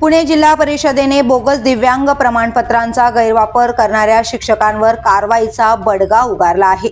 पुणे जिल्हा परिषदेने बोगस दिव्यांग प्रमाणपत्रांचा गैरवापर करणाऱ्या शिक्षकांवर कारवाईचा बडगा उगारला आहे.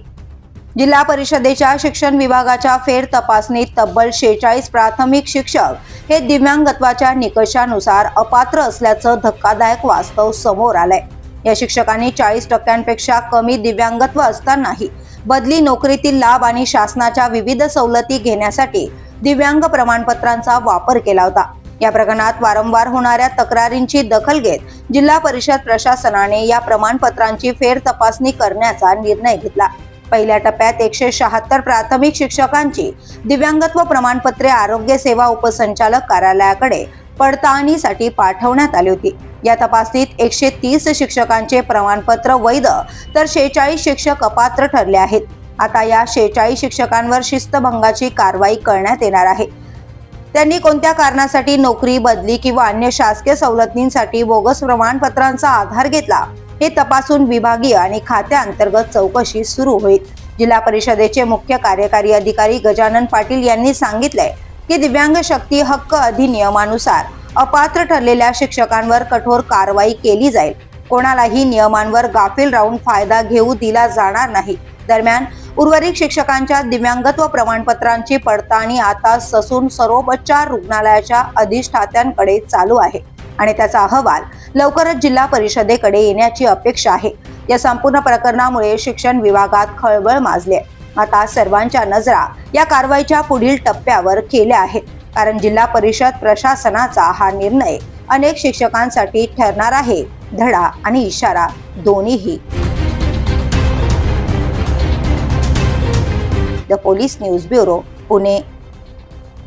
जिल्हा परिषदेच्या शिक्षण विभागाच्या फेर तपासणीत तब्बल शेहेचाळीस प्राथमिक शिक्षक हे दिव्यांगत्वाच्या निकषानुसार अपात्र असल्याचं धक्कादायक वास्तव समोर आलंय. या शिक्षकांनी चाळीस टक्क्यांपेक्षा कमी दिव्यांगत्व असतानाही बदली नोकरीतील लाभ आणि शासनाच्या विविध सवलती घेण्यासाठी दिव्यांग प्रमाणपत्रांचा वापर केला होता. या प्रकरणात वारंवार होणाऱ्या तक्रारींची दखल घेत जिल्हा परिषद प्रशासनाने या प्रमाणपत्रांची फेर तपासणी करण्याचा निर्णय घेतला. पहिल्या टप्प्यात एकशे शहात्तर प्राथमिक शिक्षकांची दिव्यांगत्व प्रमाणपत्रे आरोग्य सेवा उपसंचालक कार्यालयाकडे पडताळणीसाठी पाठवण्यात आली होती. या तपासणीत एकशे तीस शिक्षकांचे प्रमाणपत्र वैध तर शेचाळीस शिक्षक अपात्र ठरले आहेत. आता या शेचाळीस शिक्षकांवर शिस्तभंगाची कारवाई करण्यात येणार आहे. त्यांनी कोणत्या कारणासाठी नोकरी बदली किंवा अन्य शासकीय सवलतींसाठी बोगस प्रमाणपत्रांचा आधार घेतला हे तपासून विभागीय आणि खात्याअंतर्गत चौकशी सुरू होईल. जिल्हा परिषदेचे मुख्य कार्यकारी अधिकारी गजानन पाटील यांनी सांगितलंय की दिव्यांग शक्ती हक्क अधिनियमानुसार अपात्र ठरलेल्या शिक्षकांवर कठोर कारवाई केली जाईल. कोणालाही नियमांवर गाफील राहून फायदा घेऊ दिला जाणार नाही. दरम्यान उर्वरित शिक्षकांच्या दिव्यांगत्व प्रमाणपत्रांची पडताळणी आता ससून सर्वोपचार रुग्णालयाच्या अधिष्ठात्यांकडे चालू आहे. आणि त्याचा अहवाल लवकरच जिल्हा परिषदेकडे येण्याची अपेक्षा आहे. या संपूर्ण प्रकरणामुळे शिक्षण विभागात खळबळ माजली आहे आता सर्वांच्या नजरा या कारवाईच्या पुढील टप्प्यावर केल्या आहेत. कारण जिल्हा परिषद प्रशासनाचा हा निर्णय अनेक शिक्षकांसाठी ठरणार आहे. धडा आणि इशारा दोन्हीही. The police news bureau Pune